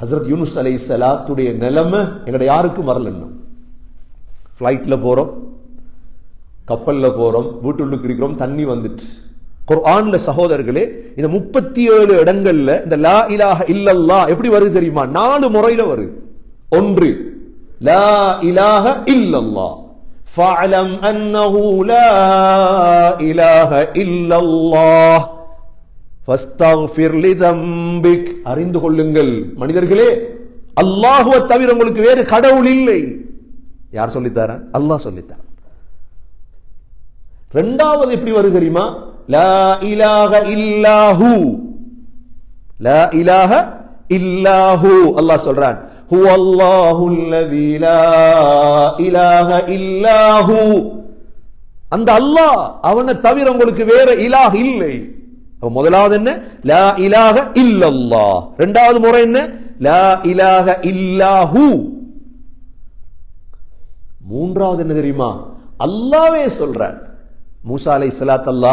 ஹசரத் யூனுஸ் அலை சலாத்துடைய நிலைமை எங்கட யாருக்கும் வரல இன்னும். போகிறோம் கப்பலில் போகிறோம் போறோம் வீட்டுள்ளுக்கு இருக்கிறோம் தண்ணி வந்துட்டு. குர்ஆன்ல சகோதரர்களே இந்த முப்பத்தி ஏழு இடங்கள்ல இந்த லா இலாஹ இல்லல்லா எப்படி வருது தெரியுமா? நாலு முறையில வருது. ஒன்று லா இலாஹ இல்லல்லா ஃபஅலம் அன்னஹு லா இலாஹ இல்லல்லாஹ். அறிந்து கொள்ளுங்கள். மனிதர்களே அல்லாஹுவை தவிர உங்களுக்கு வேறு கடவுள் இல்லை. யார் சொல்லித்தார? அல்லாஹ் சொல்லித்தார். ரெண்டாவது எப்படி வருது தெரியுமா? லா இலாக இல்லாஹு. லா இலாஹ இல்லாஹு. அல்லாஹ் சொல்றான் ஹூ அல்லாஹு அல்லதி லா இலாஹ இல்லாஹு. அந்த அல்லாஹ் அவனை தவிர உங்களுக்கு வேற இலாஹ் இல்லை. அப்ப முதலாவது என்ன? லா இலாஹ இல்லல்லாஹ் ரெண்டாவது முறை என்ன? லா இலாஹ இல்லாஹு மூன்றாவது என்ன தெரியுமா? அல்லாவே சொல்றார் மூசா அலை சலாத் அல்லா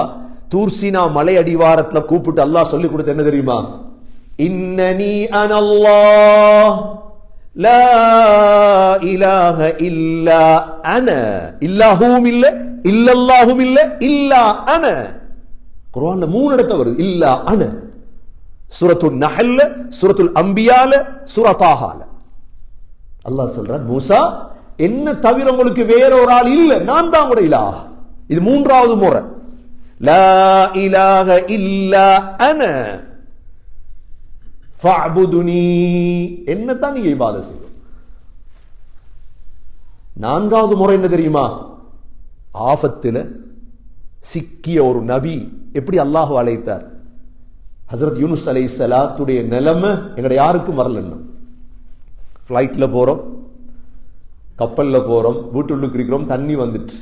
தூர்சினா மலை அடிவாரத்துல கூப்பிட்டு அல்லாஹ் சொல்லி கொடுத்த என்ன தெரியுமா இன்னனி அனல்லா லா இலாஹ இல்லா அன இல்லாஹுவும் இல்ல இல்லல்லாஹும் இல்ல இல்லா அன குரான்ல மூணு இடத்த வருது. இல்லா அன சுரத்துல் நஹல்ல சுரத்துல் அம்பியால சுரத்தாகால அல்லாஹ் சொல்றான் மூசா என்ன தவிர உங்களுக்கு வேற ஒரு ஆள் இல்ல. நான் தான் கூட இலா இது மூன்றாவது முறை. லா இலாக இல்லா அன ஃபஅபுதுனி. என்னத்தான் நீங்க இபாத செய்யும் நான்காவது முறை என்ன தெரியுமா? ஆபத்துல சிக்கிய ஒரு நபி எப்படி அல்லாஹ் அழைத்தார்? ஹசரத் யூனுஸ் அலை சலாத்துடைய நிலைமை எங்கட யாருக்கும் வரலன்னு ஃப்ளைட்டில் போகிறோம் கப்பலில் போகிறோம் வீட்டுள்ளுக்கு இருக்கிறோம் தண்ணி வந்துட்டு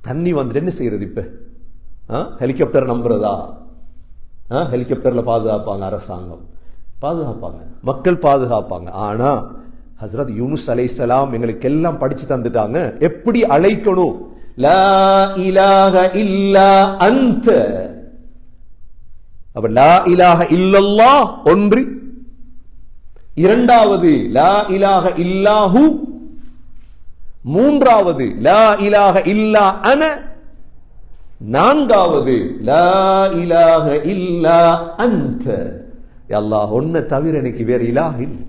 தண்ணி வந்துட்டு என்ன செய்யறது இப்போ? ஹெலிகாப்டர் நம்புறதா? ஹெலிகாப்டரில் பாதுகாப்பாங்க அரசாங்கம். பாதுகாப்பாங்க. மக்கள் பாதுகாப்பாங்க. ஆனால் ஹசரத் யூனுஸ் அலை சலாம் எங்களுக்கு எல்லாம் படித்து தந்துட்டாங்க. எப்படி அழைக்கணும்? லா இலாக இல்லா அந்த அப்ப லா இலாஹ இல்லல்லாஹ் ஒன்று. இரண்டாவது லா இலாஹ இல்லாஹு மூன்றாவது லா இலாஹ இல்லா அன நான்காவது லா இலாஹ இல்லா அந்த அல்லாஹ் ஒன்ன தவிர எனக்கு வேற இலாக இல்லை.